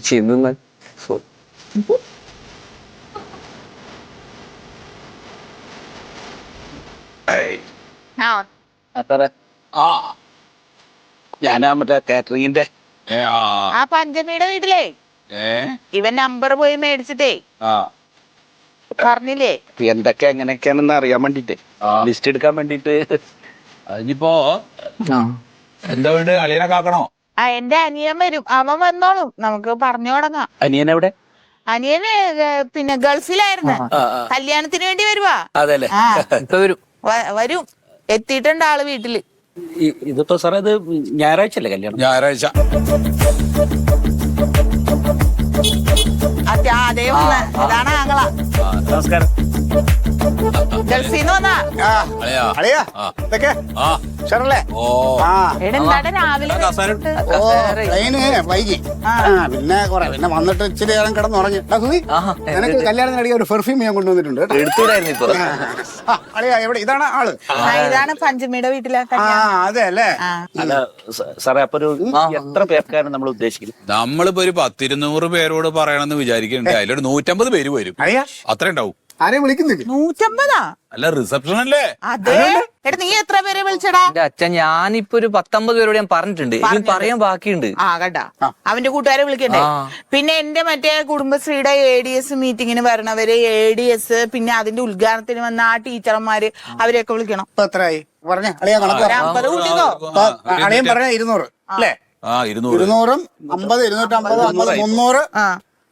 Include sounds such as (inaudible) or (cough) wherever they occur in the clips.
ചിന്ന ആ. അത്ര ആ. ഞാനാ മറ്റേ കാറ്ററിംഗിന്റെ ആ. ആ പഞ്ചമിയുടെ വീട്ടിലേ? ഇവൻ നമ്പർ പോയി മേടിച്ചിട്ടേ. ആ. പറഞ്ഞില്ലേ? എന്തൊക്കെ എങ്ങനെയൊക്കെയാണെന്ന് അറിയാൻ വേണ്ടിട്ട്. ലിസ്റ്റ് എടുക്കാൻ വേണ്ടിട്ട്. അതിനിപ്പോ എന്താ വേണ്ട അളിയനെ കാക്കണോ? ആ എന്റെ അനിയൻ വരും. അവൻ വന്നോളും. നമുക്ക് പറഞ്ഞു തുടങ്ങാം. അനിയൻ എവിടെ? അനിയന് പിന്നെ ഗൾഫിലായിരുന്നു. കല്യാണത്തിന് വേണ്ടി വരുവാ. അതെല്ലേ? ആ. ഇപ്പൊ വരും. വ- വരും. എത്തിയിട്ടുണ്ട് ആൾ വീട്ടിൽ. ഇതിപ്പോ സാറേ ഇത് ഞായറാഴ്ച അല്ലേ കല്യാണം? ഞായറാഴ്ച. അത്യാ അതേ വന്ന അതാണ് ആങ്ങള. നമസ്കാരം. വന്നാ? അളിയാ. ഇതൊക്കെ? ഷറല്ലേ ഓ. ആ. എടാ രാവിലെ? ഓ ട്രെയിന് വൈകി. ആ. പിന്നെ കുറെ പിന്നെ വന്നിട്ട് ഇച്ചിരി നേരം കിടന്നുറങ്ങി നിനക്ക് കല്യാണത്തിന് അടിയ ഒരു പെർഫ്യൂം ഞാൻ കൊണ്ടുവന്നിട്ടുണ്ട് കേട്ടോ. ആ, അളിയാ എവിടെ? ഇതാണ് ആൾ. ആ, ഇതാണ് പഞ്ചമിയുടെ വീട്ടിലെ ആ കല്യാണം. അതെ അല്ലേ? ആ. അല്ല സ- സാറേ അപ്പൊ ഒരു എത്ര പേർക്കാണ് നമ്മൾ ഉദ്ദേശിക്കുന്നത് നമ്മളിപ്പോ ഒരു പത്തിരുന്നൂറ് പേരോട് പറയണമെന്ന് വിചാരിക്കുന്നുണ്ട്. അതിലൊരു നൂറ്റമ്പത് പേര് വരും. അളിയാ. അത്ര ഉണ്ടാവും. ആരെയും വിളിക്കുന്നില്ല നൂറ്റമ്പതാ? അല്ല റിസപ്ഷൻ അല്ലേ? അതെ. എടാ നീ എത്ര പേരെ വിളിച്ചടാ? എന്റെ അച്ഛൻ ഞാനിപ്പോ ഒരു പത്തൊമ്പത് പേരോട് ഞാൻ പറഞ്ഞിട്ടുണ്ട്. ഇനി പറയാൻ ബാക്കിയുണ്ട്. ആ കണ്ടാ. അവന്റെ കൂട്ടുകാരെ വിളിക്കണ്ടേ? പിന്നെ എന്റെ മറ്റേ കുടുംബശ്രീയുടെ എ ഡി എസ് മീറ്റിങ്ങിന് വരണവര് എ ഡി എസ് പിന്നെ അതിന്റെ ഉദ്ഘാടനത്തിന് വന്ന ആ ടീച്ചർമാര് അവരെയൊക്കെ വിളിക്കണം. ഇപ്പൊ എത്രയായി? പറഞ്ഞ അളിയാ ഒരു അമ്പത് കൂട്ടിക്കോ? അളിയൻ പറഞ്ഞ ഇരുന്നൂറ് അല്ലേ? ആ ഇരുന്നൂറ്. ഇരുന്നൂറും അമ്പത് ഇരുന്നൂറ്റമ്പത് അമ്പത് മുന്നൂറ്. ആ.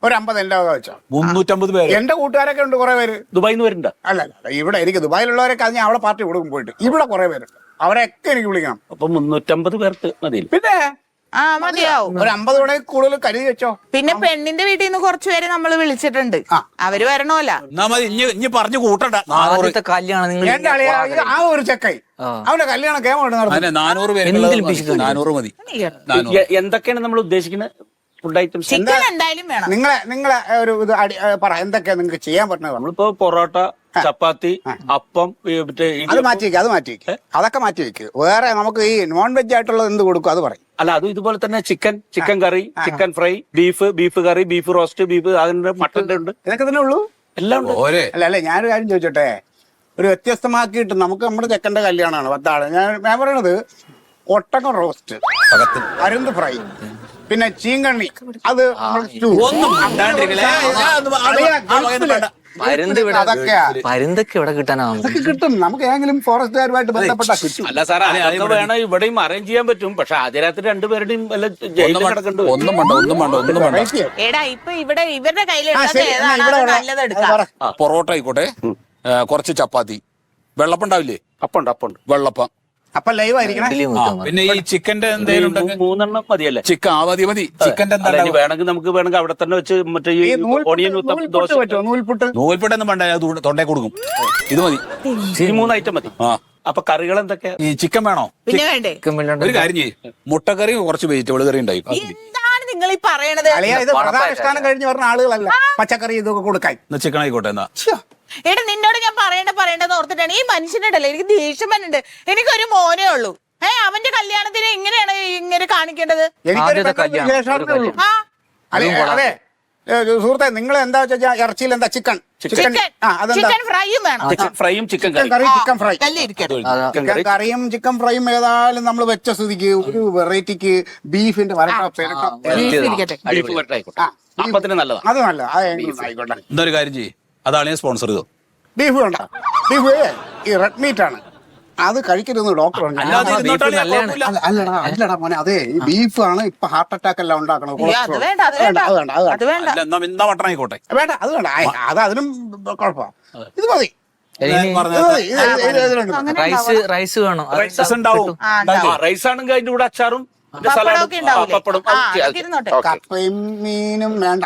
ഒരു അമ്പത് എന്റെ വക വെച്ചോ. മുന്നൂറ്റമ്പത് പേര്. എന്റെ കൂട്ടുകാരൊക്കെ ഉണ്ട് കുറെ പേര്. ദുബായിൽ നിന്ന് വരുന്നുണ്ട്. അല്ല അല്ല ഇവിടെ എനിക്ക് ദുബായിലുള്ളവരൊക്കെ അത് ഞാൻ അവിടെ പാർട്ടി കൊടുക്കും പോയിട്ട്. ഇവിടെ കുറെ പേരുണ്ട്. അവരെയൊക്കെ എനിക്ക് വിളിക്കണം. അപ്പൊ മുന്നൂറ്റമ്പത് പേർക്ക് മതി പിന്നെ ആ മതിയാവും. ഒരു അമ്പത് കൂടെ കൂടുതൽ കരുതി വെച്ചോ. പിന്നെ പെണ്ണിന്റെ വീട്ടിൽ നിന്ന് കുറച്ചുപേരെ നമ്മൾ വിളിച്ചിട്ടുണ്ട്. അവർ എന്നാ മതി ഇനി ഇനി പറഞ്ഞു കൂട്ടണ്ട. നാനൂറ്. ആദ്യത്തെ കല്യാണം നിങ്ങൾ എന്റെ അളിയ ഇത് ആ ഒരു ചെക്കായി ആ. അവന്റെ കല്യാണം കേമോട്ട് നടന്നു. നാനൂറ് പേര്? നാനൂറ് മതി. എ- എന്തൊക്കെയാണ് നമ്മൾ ഉദ്ദേശിക്കുന്നത്? ഫുഡ് ഐറ്റംസ് ചിക്കൻ എന്തായാലും വേണം. നിങ്ങളെ നിങ്ങളെ ഒരു ഇത് അടി ഏ, പറ എന്തൊക്കെയാ നിങ്ങൾക്ക് ചെയ്യാൻ പറ്റുന്നത് നമ്മൾ നമ്മളിപ്പോ പൊറോട്ട ചപ്പാത്തി അപ്പം ഈ മറ്റേ അത്. മാറ്റി വെക്കുക അത് മാറ്റി വെക്കുക അതൊക്കെ മാറ്റി വെക്ക്. വേറെ നമുക്ക് ഈ നോൺ വെജ് ആയിട്ടുള്ളത് എന്ത് കൊടുക്കും? അത് പറയും. അല്ല അതും ഇതുപോലെ തന്നെ chicken chicken curry chicken fry beef beef curry beef roast beef അതിന്റെ മട്ടന്റെ ഉണ്ട്. ഇതൊക്കെ തന്നെ ഉള്ളൂ? എല്ലാം ഉണ്ട്. അല്ല അല്ല ഞാനൊരു കാര്യം ചോദിച്ചോട്ടെ? ഒരു വ്യത്യസ്തമാക്കിയിട്ട് നമുക്ക് നമ്മുടെ ചെക്കന്റെ കല്യാണമാണ് പത്താൾ ഞാൻ ഞാൻ പറയണത് ഒട്ടകം റോസ്റ്റ് അകത്ത്. അരുന്ത് ഫ്രൈ പിന്നെ ചീങ്കണ്ണി. അത് പരുന്തൊക്കെ ഇവിടെ കിട്ടാനാവും അതൊക്കെ കിട്ടും. നമുക്ക് ഏതെങ്കിലും ഫോറസ്റ്റുകാരുമായിട്ട് ബന്ധപ്പെട്ടാ കിട്ടും. അല്ല സാറേ അതൊക്കെ വേണം ഇവിടെയും അറേഞ്ച് ചെയ്യാൻ പറ്റും. പക്ഷെ ആദ്യ രാത്രി രണ്ടുപേരുടെയും വല്ല ജയിലിൽ ഒന്നും ഒന്നും വേണ്ട ഒന്നും വേണ്ട ഒന്നും വേണ്ട. എടാ ഇപ്പൊ ഇവിടെ ഇവരുടെ കയ്യിലെടുക്കാം. പൊറോട്ട ആയിക്കോട്ടെ. കുറച്ച് ചപ്പാത്തി. വെള്ളപ്പം ഉണ്ടാവില്ലേ അപ്പുണ്ട് അപ്പുണ്ട്. വെള്ളപ്പം. അപ്പൊ ലൈവ് ആയിരിക്കണം? ആ, പിന്നെ ഈ ചിക്കന്റെ എന്തെങ്കിലും ഉണ്ടെങ്കിൽ മൂന്നെണ്ണം മതിയല്ലേ? ചിക്കൻ ആ മതി മതി. ചിക്കന്റെ എന്താ അല്ല, ഇനി ഉണ്ടാവുക? വേണമെങ്കിൽ നമുക്ക് വേണമെങ്കിൽ അവിടെ തന്നെ വെച്ച് മറ്റേ ഈ ഈ നൂൽപുട്ട് ഓണിയൻ ഉത്തം നൂൽപുട്ട് ദോശ പറ്റുമോ? നൂൽപുട്ട്? നൂൽപ്പെട്ടൊന്നും വേണ്ട അത് തൊണ്ടേ കൊടുക്കും. ഇത് മതി. ഈ മൂന്ന് ഐറ്റം മതി. ആ. അപ്പൊ കറികൾ എന്തൊക്കെയാ? ഈ ചിക്കൻ വേണോ? പിന്നെ വേണ്ടേ? ഒരു കാര്യം ചെയ്യും. മുട്ടക്കറി കുറച്ച് വെജിറ്റബിൾ കറി ഉണ്ടായി. എന്താണ് നിങ്ങൾ ഈ പറയണത്? അളിയ ഇത് പ്രധാനുഷ്ഠാനം കഴിഞ്ഞ് പറഞ്ഞ ആളുകളല്ല. പച്ചക്കറി ഇതൊക്കെ കൊടുക്കാൻ. എന്നാ ചിക്കൻ ആയിക്കോട്ടെ എന്നാ. എടാ നിന്നോട് ഞാൻ പറയണ്ട പറയണ്ടെന്ന് ഓർത്തിട്ടാണ്. ഈ മനുഷ്യനുണ്ടല്ലോ എനിക്ക് ദേഷ്യം വരുന്നുണ്ട് എനിക്കൊരു മോനേ ഉള്ളൂ. ഏ അവന്റെ കല്യാണത്തിന് ഇങ്ങനെയാണ് ഇങ്ങനെ കാണിക്കേണ്ടത്? ആദ്യത്തെ കല്യാണം, ഒരു ആ. അതെ അതെ ഏ, സുഹൃത്തെ നിങ്ങൾ എന്താ വെച്ചാൽ ഇറച്ചിയിൽ എന്താ ചിക്കൻ? ചിക്കൻ. ആ അതെന്താ? ചിക്കൻ ഫ്രൈയും വേണം. ചിക്കൻ ഫ്രൈയും chicken chicken curry chicken fry. കല്ല് ചിക്കൻ കറി. കറിയും ചിക്കൻ ഫ്രൈയും ഏതായാലും നമ്മൾ വെച്ച സ്ഥിതിക്ക് ഒരു വെറൈറ്റിക്ക് ബീഫിന്റെ വരട്ട പെരട്ട അപ്പത്തിന് നല്ലതാ. അത് നല്ല ആയിക്കോട്ടെ. എന്താ ഒരു കാര്യം ചെയ്യ്. അതാണ് ഞാൻ സ്പോൺസർ ചെയ്തത്. ബീഫ് വേണ്ട. ബീഫ് ഈ റെഡ് മീറ്റ് ആണ്. അത് കഴിക്കരുത് ഡോക്ടർ പറഞ്ഞു. അല്ലാതെ ആ, ഇരുന്നോട്ടാണ് ബീഫ് നല്ലതാണ്. കുഴപ്പമില്ല. അല്ല, അല്ലടാ അല്ലടാ മോനെ അതെ ഈ ബീഫ് ആണ് ഇപ്പൊ ഹാർട്ട് അറ്റാക്ക് എല്ലാം ഉണ്ടാക്കണത് അയ്യോ, അത് കൊളസ്ട്രോൾ. വേണ്ട അത് വേണ്ട അത് വേണ്ട അത് അത് വേണ്ട. വേണ്ട അല്ല എന്നാ എന്നാ മട്ടൺ ആയിക്കോട്ടെ. വേണ്ട അത് വേണ്ട. ആ, അത് അതിനും കുഴപ്പമാണ് ഇത് മതി. ഞാൻ ഇത് പറഞ്ഞത് മതി. ഇത് ഇത് ഇതിലുണ്ട്. റൈസ് റൈസ് വേണോ. അത് റൈസ് ഉണ്ടാവും. ആ, ഉണ്ടാവും. റൈസ് ആണെങ്കിൽ അതിന്റെ കൂടെ അച്ചാറും പപ്പടമൊക്കെ സലാഡും. ആ, ഉണ്ടാവില്ലേ? പപ്പടം. ആ, അതൊക്കെ ഇരുന്നോട്ടെ. കപ്പയും മീനും വേണ്ട.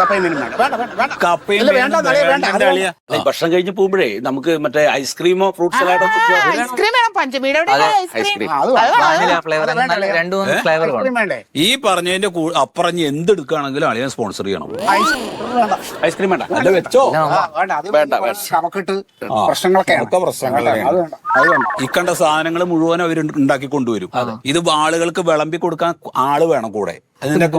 കപ്പയും മീനും വേണ്ട. വേണ്ട വേണ്ട വേണ്ട. കപ്പയും ഇല്ല, വേണ്ട വേണ്ട. വേണ്ട, അളിയാ. അല്ല, ഈ ഭക്ഷണം കഴിഞ്ഞ് പോകുമ്പോഴേ നമുക്ക് മറ്റേ ഐസ്ക്രീമോ ഫ്രൂട്ട് സലാഡോ ഐസ്ക്രീം വേണം. പഞ്ചമിയുടെ അവിടെ അതെ, ഐസ്ക്രീം ഐസ്ക്രീം. ആ, അത് വാനില ഫ്ലേവർ അത് വേണ്ട, അങ്ങനെ രണ്ടു മൂന്ന് ഫ്ലേവർ വേണം. ഐസ്ക്രീം വേണ്ടേ? ഈ പറഞ്ഞതിന്റെ കൂ- അപ്പുറം ഇനി എന്ത് എടുക്കുകയാണെങ്കിലും അളിയൻ സ്പോൺസർ ചെയ്യണം. ഐസ്ക്രീം വേണ്ട. ഐസ്ക്രീം വേണ്ട. അല്ല വെച്ചോ? ആ, വേണ്ട. അത് വേണ്ട, വേണ്ട. കമക്കിട്ട് പ്രശ്നങ്ങളൊക്കെയാണ്. ഒക്കെ പ്രശ്നങ്ങളൊക്കെയാണ്. അത് വേണ്ട അത് വേണ്ട. ഈ കണ്ട സാധനങ്ങൾ മുഴുവൻ അവർ ഉണ്ടാക്കി കൊണ്ടുവരും ഇത് ആളുകൾക്ക് വിളമ്പി കൊടുക്കാൻ ആൾ വേണം കൂടെ. അതിനൊക്കെ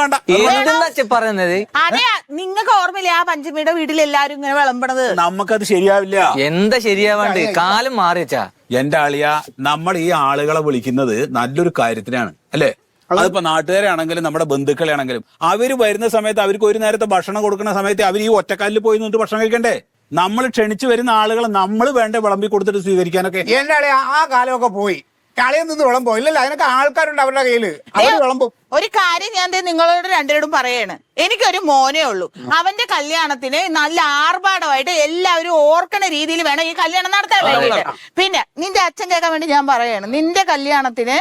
വേണ്ട. പറയുന്നത്? അതെ നിങ്ങൾക്ക് ഓർമ്മയില്ല ആ പഞ്ചമിയുടെ വീട്ടിൽ എല്ലാരും ഇങ്ങനെ വിളമ്പണത്? നമുക്കത് ശരിയാവില്ല. എന്താ ശരിയാവാണ്ട്? കാലം മാറിയച്ചാ എന്റെ അളിയ നമ്മൾ ഈ ആളുകളെ വിളിക്കുന്നത് നല്ലൊരു കാര്യത്തിനാണ് അല്ലേ? അതിപ്പോ നാട്ടുകാരാണെങ്കിലും നമ്മുടെ ബന്ധുക്കളെ ആണെങ്കിലും അവർ വരുന്ന സമയത്ത് അവർക്ക് ഒരു നേരത്തെ ഭക്ഷണം കൊടുക്കുന്ന സമയത്ത് അവർ ഈ ഒറ്റക്കാലിൽ പോയി നിന്നിട്ട് ഭക്ഷണം കഴിക്കണ്ടേ? നമ്മൾ ക്ഷണിച്ചു വരുന്ന ആളുകളെ നമ്മൾ വേണ്ട വിളമ്പി കൊടുത്തിട്ട് സ്വീകരിക്കാനൊക്കെ. എന്റെ ആ കാലമൊക്കെ പോയി. കളിയിൽ നിന്ന് വിളമ്പോ. ഇല്ലല്ല അതിനൊക്കെ ആൾക്കാരുണ്ട് അവരുടെ കയ്യിൽ. അവർ വിളമ്പും. ഒരു കാര്യം ഞാൻ ദേ നിങ്ങളോട് രണ്ടുപേരോടും പറയാണ്. എനിക്കൊരു മോനേ ഉള്ളൂ. അവന്റെ കല്യാണത്തിന് നല്ല ആർഭാടമായിട്ട് എല്ലാവരും ഓർക്കണ രീതിയിൽ വേണം ഈ കല്യാണം നടത്താൻ വേണ്ടിയിട്ട്. പിന്നെ നിന്റെ അച്ഛൻ കേൾക്കാൻ വേണ്ടി ഞാൻ പറയാണ്. നിന്റെ കല്യാണത്തിന്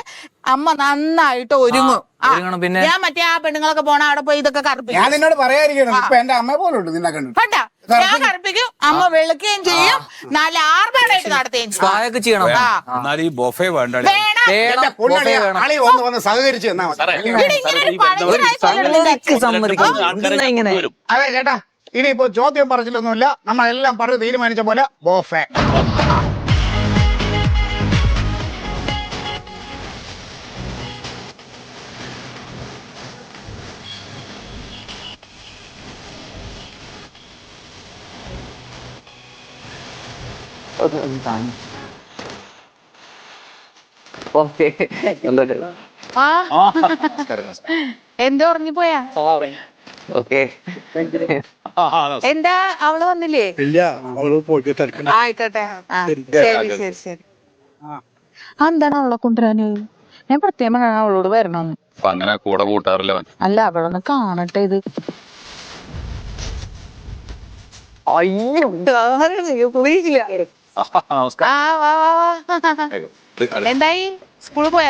അമ്മ നന്നായിട്ട് ഒരുങ്ങും? ഞാൻ മറ്റേ ആ പെണ്ണുങ്ങളൊക്കെ പോണ അവിടെ പോയി ഇതൊക്കെ കറുപ്പിക്കും. ഞാൻ നിന്നോട് പറയാതിരിക്കണം. ഇപ്പൊ എന്റെ അമ്മ പോലുണ്ട് നിന്നെ കണ്ടു കണ്ട? ഞാൻ കറുപ്പിക്കും അമ്മ വെളുക്കുകയും ചെയ്യും. നല്ല ആർഭാടായിട്ട് നടത്തുകയും ചെയ്യും. ചെയ്യണം? ആ. എന്നാൽ ഈ ബൊഫെ വേണ്ട വേണം. വേണം, എന്റെ പൊന്നളിയാ, ആളി ഒന്ന് വന്ന് സഹകരിച്ച് തന്നാ മതി. ഇവിടെ ഇങ്ങനെ ഒരു പഴഞ്ചനായ സ്വരം നിന്റെ സമ്മതിക്കും. എന്തെന്നാ ഇങ്ങനെ? അതെ ചേട്ടാ ഇനിയിപ്പോ ചോദ്യം പറച്ചിലൊന്നുമില്ല നമ്മളെല്ലാം പറഞ്ഞ് തീരുമാനിച്ച പോലെ ബോഫേ. ഓക്കെ. ആ. എന്താ ഉറങ്ങിപ്പോയാ? ഓക്കെ. എന്താ? അവൾ വന്നില്ലേ? ഇല്ല അവൾ പോയിട്ട് ആയിക്കോട്ടെ. ശരി ശരി ശരി ആ, എന്താണ് അവളെ കൊണ്ടുവരാന്? ഞാൻ പ്രത്യേകം പറഞ്ഞാ അവളോട് വരണമെന്ന്. അങ്ങനെ കൂടെ കൂട്ടാറില്ല അല്ല അവളൊന്ന് കാണട്ടെ ഇത്. അയ്യോ പ്രതീക്ഷില്ല ആ വാ വാ വാ. എന്തായി? സ്കൂളിൽ പോയ?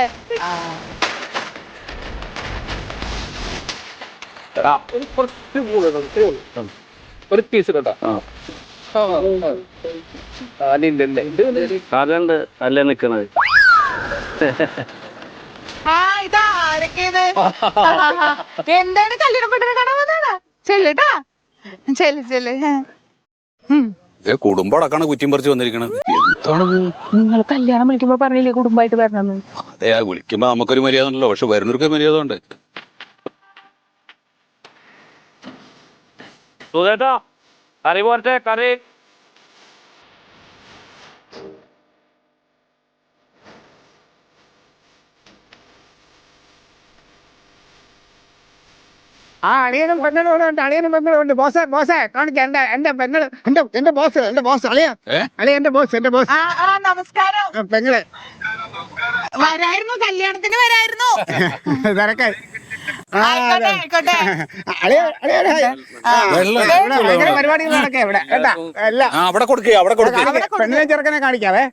ഒരു പീസ് കേട്ടോ അല്ലേ നിക്കണത്. എന്താണ് കല്യാണം പെട്ടെന്ന് കാണാൻ വന്നാണ് ചെല്ലട്ടാ ചെല്ലു ചെല്ലു. കുടുംബം അടക്കാണ് കുറ്റിയും പറിച്ച് വന്നിരിക്കണത് നിങ്ങൾ കല്യാണം വിളിക്കുമ്പോ പറഞ്ഞില്ലേ കുടുംബമായിട്ട് വരണമെന്ന്? അതെ ആ വിളിക്കുമ്പോ നമുക്കൊരു മര്യാദ ഉണ്ടല്ലോ പക്ഷെ വരുന്നവർക്ക് മര്യാദ ഉണ്ട് സുഖേട്ടാ കറി പോരട്ടെ കറി. ആ അളിയനും പെണ്ണുണ്ട് അളിയനും പെണ്ണുണ്ട് ബോസ് ബോസ് കാണിക്കാം എന്റെ എന്റെ പെങ്ങൾ എന്റെ എന്റെ ബോസ് എന്റെ ബോസ് അളിയ. അളിയ എന്റെ ബോസ് എന്റെ ബോസ്. നമസ്കാരം. പെങ്ങളെ. വരായിരുന്നു കല്യാണത്തിന് വരായിരുന്നു. (laughs) തിരക്കായി. ഭയങ്കര പരിപാടികൾ നടക്കാം ഇവിടെ. കേട്ടാ? അവിടെ കൊടുക്കേ അവിടെ. പെണ്ണിനെ ചെറുക്കനെ കാണിക്കാവേ.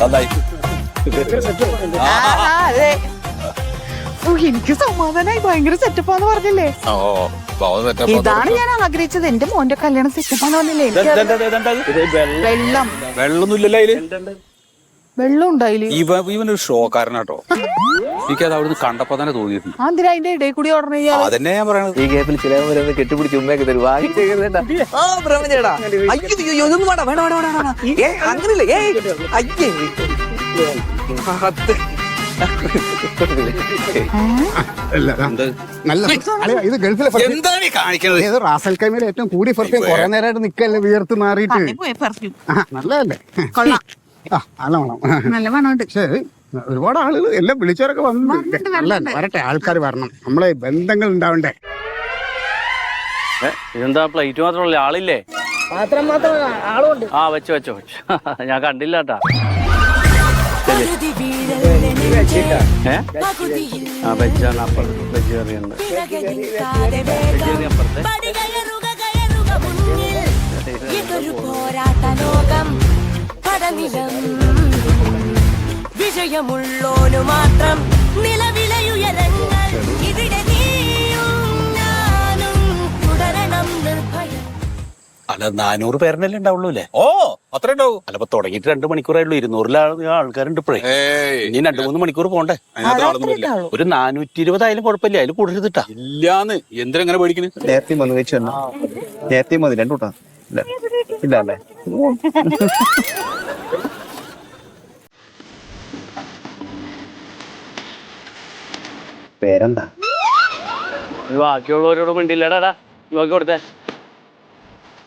നന്നായി. അതെ. ഓ, എനിക്ക് സമാധാനായി. ഭയങ്കര സെറ്റപ്പാന്ന് പറഞ്ഞില്ലേ? ഓ സെറ്റപ്പ് ഇതാണ് ഞാൻ ആഗ്രഹിച്ചത്. എന്റെ മോന്റെ കല്യാണം സെറ്റപ്പാന്ന് പറഞ്ഞില്ലേ? എനിക്ക് വെള്ളം. വെള്ളമൊന്നുമില്ലല്ലോ അതിൽ. വെള്ളം ഉണ്ടായില്ലേ? ഇവ ഇവനൊരു ഷോക്കാരനാട്ടോ. എനിക്കത് അവിടുന്ന് കണ്ടപ്പോ തന്നെ തോന്നിയിട്ടുണ്ട്. അതിന്റെ ഇടയിൽ കൂടി ഓർഡർ അതന്നെ ഞാൻ പറയണത്. ഈ ഗ്യാപ്പിൽ ചില വരുന്നത് കെട്ടിപ്പിടിച്ച് ഉമ്മയൊക്കെ തരും. വാങ്ങി ചേട്ടാ ആ ബ്രഹ്മചേടാ അയ്യോ അയ്യോ ഇതൊന്നും വേണ്ട. വേണ്ട വേണ്ട വേണ്ട വേണ്ട ഏ അങ്ങനില്ല ഏ അയ്യേ. നല്ല ഇത് ഗൾഫിലെ പെർഫ്യൂം. എന്താണ് കാണിക്കുന്നത് ഏത് റാസൽ കൈമയിൽ ഏറ്റവും കൂടി പെർഫ്യൂം കുറെ നേരമായിട്ട് നിക്കല്ലേ വിയർത്ത് മാറിയിട്ട്. പോയി പെർഫ്യൂം നല്ലതല്ലേ? ആ നല്ല വേണം നല്ല പക്ഷേ ഒരുപാട് ആളുകൾ എല്ലാം വിളിച്ചവരൊക്കെ വന്നിട്ടുണ്ട്. നല്ല വരട്ടെ ആൾക്കാർ വരണം. നമ്മളെ ബന്ധങ്ങൾ ഉണ്ടാവണ്ടേ? ഇതെന്താ പ്ലേറ്റ് മാത്രമല്ല ആളില്ലേ? മാത്രം മാത്രമേ ആളുണ്ട്. ആ വെച്ചോ വെച്ചോ വെച്ചോ. (laughs) ഞാൻ കണ്ടില്ല കേട്ടാ കടനിലം വിജയമുള്ളോനു മാത്രം നിലവിലയുയരങ്ങൾ ഇവിടെ അല്ല നാനൂറ് പേരനല്ലേ ഉണ്ടാവുള്ളൂ അല്ലേ? ഓ അത്ര ഉണ്ടാവും. അല്ല ഇപ്പൊ തുടങ്ങിയിട്ട് രണ്ട് മണിക്കൂറായുള്ളൂ ഇരുന്നൂറിലാണ് ആൾക്കാരുണ്ട് ഇപ്പോഴേ. ഇനി രണ്ടു മൂന്ന് മണിക്കൂർ പോണ്ടേ? ഒരു നാനൂറ്റി ഇരുപതായാലും കുഴപ്പമില്ല. അതിൽ കൂടുതൽ കിട്ടാ ഇല്ലാന്ന്. എന്തിനെങ്ങനെ പേടിക്കണ്? നേരത്തെ വന്ന് കഴിച്ചു നേരത്തെ മതി. രണ്ടു കൂട്ടാ. ഇല്ല. ഇല്ല അല്ലേ? പേരെന്താ? ബാക്കിയുള്ളവരോട് മിണ്ടില്ലടാ നോക്കി കൊടുത്തേ.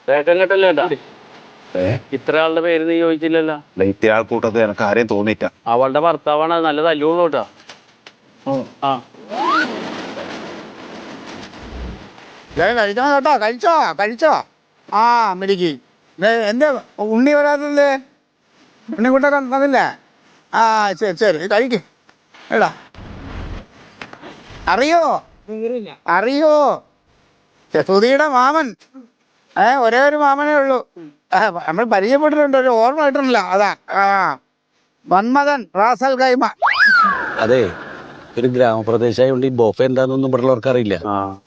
ചേട്ടൻ കേട്ടല്ലോ ഏട്ടാ ഏ ഇത്ര ആളുടെ പേര് നീ ചോദിച്ചില്ലല്ലോ. ഇത്ര ആൾക്കൂട്ടത്തിൽ എനക്ക് ആരെയും തോന്നിയിട്ട അവളുടെ ഭർത്താവാണ് അത് നല്ല തല്ലുള്ളൂ കേട്ടോ ആ. കഴിച്ചോ കേട്ടോ കഴിച്ചോ കഴിച്ചോ. ആ മിടുക്കി. എന്റെ ഉണ്ണി വരാത്തത് ഉണ്ണി കൂട്ടാൻ തന്നില്ലേ? ആ ശരി ശരി കഴിക്ക്. എടാ. അറിയോ? അറിയോ? സുധിയുടെ മാമൻ. ഏ ഒരേ ഒരു മാമനേ ഉള്ളൂ. നമ്മൾ പരിചയപ്പെട്ടിട്ടുണ്ട് ഒരു ഓർമ്മ കിട്ടണല്ലോ. അതാ ആ. മന്മഥൻ റാസൽ കൈമ അതെ ഒരു ഗ്രാമപ്രദേശമായതുകൊണ്ട് ഈ ബോഫ എന്താണെന്നൊന്നും ഇവിടെ ഉള്ളവർക്ക് അറിയില്ല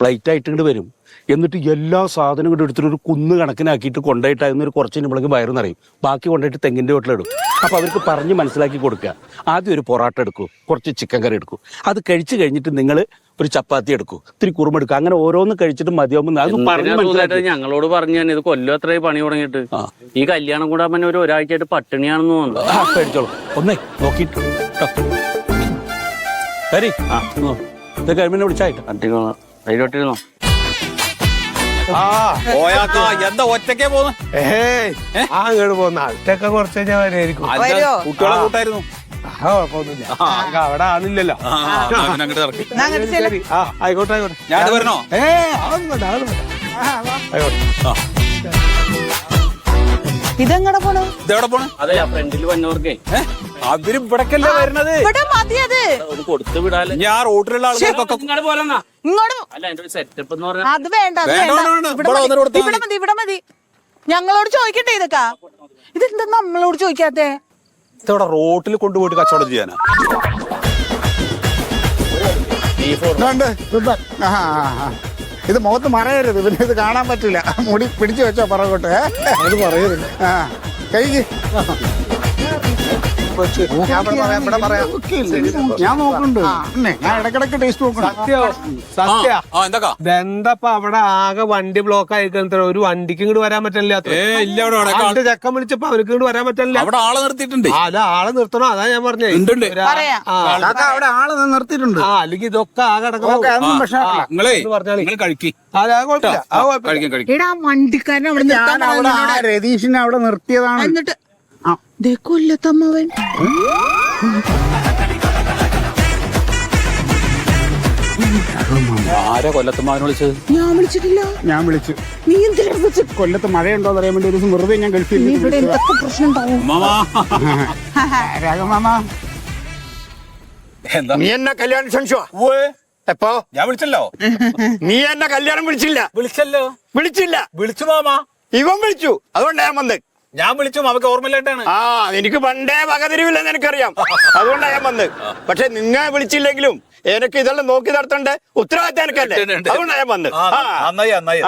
പ്ലേറ്റ് ആയിട്ട് ഇങ്ങോട്ട് വരും. എന്നിട്ട് എല്ലാ സാധനവും കൂടെ എടുത്തിട്ട് ഒരു കുന്ന് കണക്കിനാക്കിയിട്ട് കൊണ്ടുപോയിട്ടായിരുന്നു ഒരു കുറച്ച് നമ്മളേക്ക് വയറ് നിറയും. ബാക്കി കൊണ്ടുപോയിട്ട് തെങ്ങിന്റെ വീട്ടിലിടും അപ്പോൾ അവർക്ക് പറഞ്ഞ് മനസ്സിലാക്കി കൊടുക്കുക. ആദ്യം ഒരു പൊറാട്ട എടുക്കൂ കുറച്ച് ചിക്കൻ കറി എടുക്കൂ. അത് കഴിച്ചു കഴിഞ്ഞിട്ട് നിങ്ങൾ ഒരു ചപ്പാത്തി എടുക്കൂ. ഇത്തിരി കുറുമെടുക്കുക അങ്ങനെ ഓരോന്ന് കഴിച്ചിട്ട് മതിയാവുമ്പോൾ അത് പറഞ്ഞു ഞങ്ങളോട് പറഞ്ഞു തന്നെ ഇത് കൊല്ലം എത്രയായി പണി തുടങ്ങിയിട്ട്? ഈ കല്യാണം കൂടാൻ പിന്നെ ഒരു ഒരാഴ്ചയായിട്ട് പട്ടിണിയാണെന്ന് തോന്നുന്നു. പേടിച്ചോളൂ. ഒന്നേ നോക്കിയിട്ട് ശരി ആ. ഇത് കഴിയുമ്പോൾ വിളിച്ചായിട്ട് അതിലോട്ടിരുന്നോ എന്താ ഒറ്റക്കേ പോന്ന് ഏയ് ആ അങ്ങോട്ട് പോകുന്ന. ആൾട്ടൊക്കെ കുറച്ച് കഴിഞ്ഞാൽ വരെയായിരിക്കും അല്ല, കുട്ടികളെ കൂട്ടായിരുന്നു. കുഴപ്പമൊന്നുമില്ല. അവിടെ ആളില്ലല്ലോ. ആ, എന്നാ പിന്നെ അങ്ങോട്ട് ഇറക്കി. അങ്ങോട്ട് ചെല്ല്. ശരി. ആ ആയിക്കോട്ടെ ആയിക്കോട്ടെ. ഞാൻ വരണോ? ഏ അതൊന്നും വേണ്ട അതൊന്നും വേണ്ട. ആയിക്കോട്ടെ. ഇതെങ്ങടെ പോണു? ഇതെവിടെ പോണ്? അതെ ആ ഫ്രണ്ടിൽ വന്നവർക്കേ. ഏ? അവർ ഇവിടക്കല്ലേ വരുന്നത് ഇവിടെ മതിയത് ഒന്ന് കൊടുത്തു വിടാല്ലേ ഞാൻ റോട്ടിലുള്ള ആൾക്കാർക്കൊക്കെ ഇങ്ങോട്ട് പോലെന്നാ ഇങ്ങോട്ട് അല്ല എന്റെ ഒരു സെറ്റപ്പ് എന്ന് പറഞ്ഞാൽ അത് വേണ്ട അത് വേണ്ട, വേണ്ട. വേണ്ട, വേണ്ട. ഇവിടെ ഇവിടെ മതി. കൊടുത്താ ഇവിടെ മതി. ഇവിടെ മതി. ഞങ്ങളോട് ചോദിക്കട്ടെ ഇതൊക്കെ. ഇതെന്താ നമ്മളോട് ചോദിക്കാത്തെ? ഇതവിടെ റോട്ടിൽ കൊണ്ടുപോയിട്ട് കച്ചവടം ചെയ്യാനാ. ഇതുണ്ട്. സൂപ്പർ. ആ ആ, ആ. ഇത് മുഖത്ത് മറയരുത്. പിന്നെ ഇത് കാണാൻ പറ്റില്ല. മുടി പിടിച്ചു വെച്ചോ പറകോട്ടെ. അത് പറയരുത്. ആ കഴിക്ക് ഞാൻ ഞാൻ നോക്കുന്നുണ്ട്. ഞാൻ ഇടക്കിടക്ക് ടേസ്റ്റ് നോക്കണം അവിടെ ആകെ വണ്ടി ബ്ലോക്ക് ആയിക്കാൻ ഒരു വണ്ടിക്ക് ഇങ്ങോട്ട് വരാൻ പറ്റില്ല ചെക്കൻ വിളിച്ചപ്പോ അവർക്ക് ഇങ്ങോട്ട് വരാൻ പറ്റില്ല അവിടെ ആളെ നിർത്തിയിട്ടുണ്ട്. ആ, അല്ല ആളെ നിർത്തണോ. അതാ ഞാൻ പറഞ്ഞേ. ഉണ്ട്, ഉണ്ട്. ഒരാ- പറയാം. ആ. കാക്ക അവിടെ ആൾ നിർത്തിയിട്ടുണ്ട്. ആ, അല്ലെങ്കിൽ ഇതൊക്കെ ആകെ അടക്കം കഴിക്കി. വണ്ടിക്കാരൻ അവിടെ നിർത്താൻ ഞാൻ അവിടെ രതീഷിനെ അവിടെ നിർത്തിയതാണ്. എന്നിട്ട് കൊല്ലത്തമ്മവൻ. ആരാ കൊല്ലത്തമ്മാവൻ വിളിച്ചത്? ഞാൻ വിളിച്ചിട്ടില്ല. ഞാൻ വിളിച്ചു. നീ എന്തിനാ വിളിച്ചു കൊല്ലത്ത് മഴയുണ്ടോ എന്ന് അറിയാൻ വേണ്ടി ഒരു ദിവസം വെറുതെ ഞാൻ ഗൾഫിൽ നീ ഇവിടെ എന്തൊക്കെ പ്രശ്നം ഉണ്ടാവും? മാമാ. (laughs) രാഘമാമ എന്താ? നീ എന്നെ കല്യാണം ക്ഷണിച്ചോ. എപ്പോ? ഞാൻ വിളിച്ചല്ലോ. (laughs) നീ എന്നെ കല്യാണം വിളിച്ചില്ല. വിളിച്ചല്ലോ. വിളിച്ചില്ല. വിളിച്ചു മാമാ. ഇവൻ വിളിച്ചു. അതുകൊണ്ടാ ഞാൻ വന്ന് ഞാൻ വിളിച്ചു അവക്ക് ഓർമ്മയില്ലായിട്ടാണ് ആ എനിക്ക് പണ്ടേ വകതിരിവില്ലെന്ന് എനിക്കറിയാം. അതുകൊണ്ടാണ് ഞാൻ വന്ന് പക്ഷെ നിങ്ങ വിളിച്ചില്ലെങ്കിലും എനിക്ക് ഇതെല്ലാം നോക്കി നടത്തണ്ടേ? ഉത്തരവാദിത്തം എനിക്കല്ലേ. അതുകൊണ്ടാണ് ഞാൻ വന്ന് ആ, ആ. നന്നായി നന്നായി.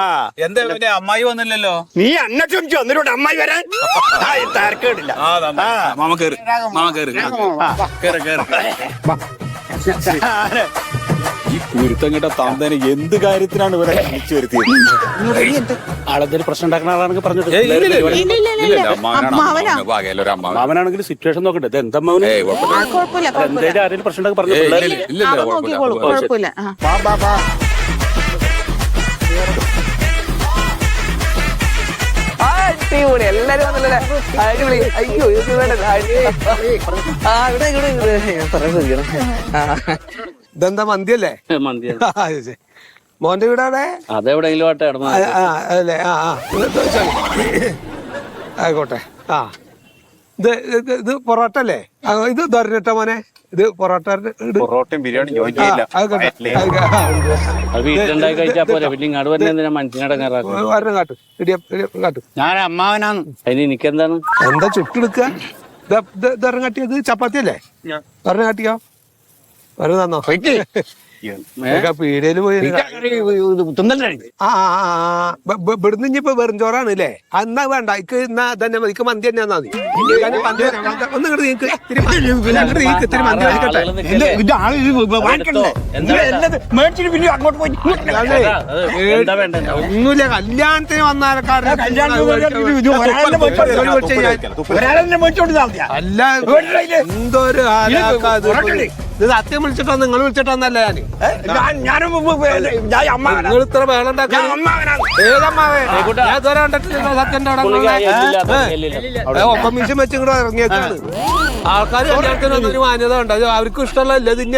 എന്താ പിന്നെ അമ്മായി വന്നില്ലല്ലോ? നീ അന്ന ചോദിച്ചു എന്നിട്ട് അമ്മായി വരാൻ? തരക്കേടില്ല. മാമ കേറ്. മാമ കേറ്. കേറ് കേറ്. ഈ കുരുത്തം കേട്ട തന്തേനെ എന്ത് കാര്യത്തിനാണ് ഇവരെ വിളിച്ചു വരുത്തിയത്? ആളെന്തെങ്കിലും പ്രശ്നം ഉണ്ടാക്കുന്ന ആളാണെങ്കിൽ പറഞ്ഞിട്ടുണ്ട് അമ്മാവനാണെങ്കിൽ അമ്മാവനാ? അമ്മാവന് സിറ്റുവേഷൻ നോക്കട്ടെ. ഇത് എന്താ കുഴപ്പമില്ല. എന്തെങ്കിലും ആരെങ്കിലും പ്രശ്നം ഉണ്ടെങ്കിൽ പറഞ്ഞു അടിപൊളി എല്ലാരും വന്നല്ലേ? അടിപൊളി. അയ്യോ ഇത് വേണ്ട ആ ഇവിടെ ഇവിടെ പറയുന്നത് ശ്രദ്ധിക്കണം. ആ. ഇതെന്താ മന്തിയല്ലേ. മോന്റെ വീടാണ് അതെവിടെയെങ്കിലും ആട്ടെ ആ അല്ലേ? ആ ആ. ആയിക്കോട്ടെ. ആ. ഇത് ഇത് ഇത് പൊറോട്ട അല്ലേ ഇത് ദൊരഞ്ഞിട്ട മോനെ? ഇത് പൊറോട്ട. പൊറോട്ടയും ബിരിയാണി ഞാൻ അമ്മാവനാണ്. അതിന് എനിക്കെന്താണ്? എന്താ ചുട്ടെടുക്കുക ഇത് കാട്ടിയത് ചപ്പാത്തി അല്ലേ ഒരെണ്ണം ഒരെണ്ണം തന്നോ പീടികയിൽ പോയി ഇവിടുന്ന് ഇനിയിപ്പോ വെറും ചോറാണ് അല്ലേ എന്നാ വേണ്ട. ഇക്ക് എന്നാ തന്നെ മതി. ഇക്ക് മന്തി തന്നെ മതി. ഒന്ന് ഇങ്ങോട്ട് നീക്ക്. ഇത്തിരി ഇങ്ങോട്ട് നീക്ക്. ഇത്തിരി മന്തി കഴിക്കട്ടെ മേടിച്ചിട്ട് പിന്നെ അങ്ങോട്ട് പോയി? അത്. എന്താ? ഒന്നുമില്ല. കല്യാണത്തിന് വന്നാലക്കാരൻ ഒരാളെ മേടിച്ചോണ്ട് മതിയാ. അല്ല? എന്തൊരു ഇത്. ഇത് സത്യം വിളിച്ചിട്ടോ നിങ്ങൾ വിളിച്ചിട്ടോന്നല്ല ഞാൻ ഞാൻ- ഞാനും. നിങ്ങൾ ഇത്ര. ഏതമ്മാവേ? കണ്ടിട്ടില്ല സത്യന്റെ അവിടെ? ഒപ്പം മീശം വെച്ചിങ്ങോട്ട് ഇറങ്ങിയേക്കാണ്. ആൾക്കാർ ഒരു മാന്യത ഉണ്ട്. അവർക്കും അവർക്ക് ഇഷ്ടമുള്ള ഇല്ല തിന്നാ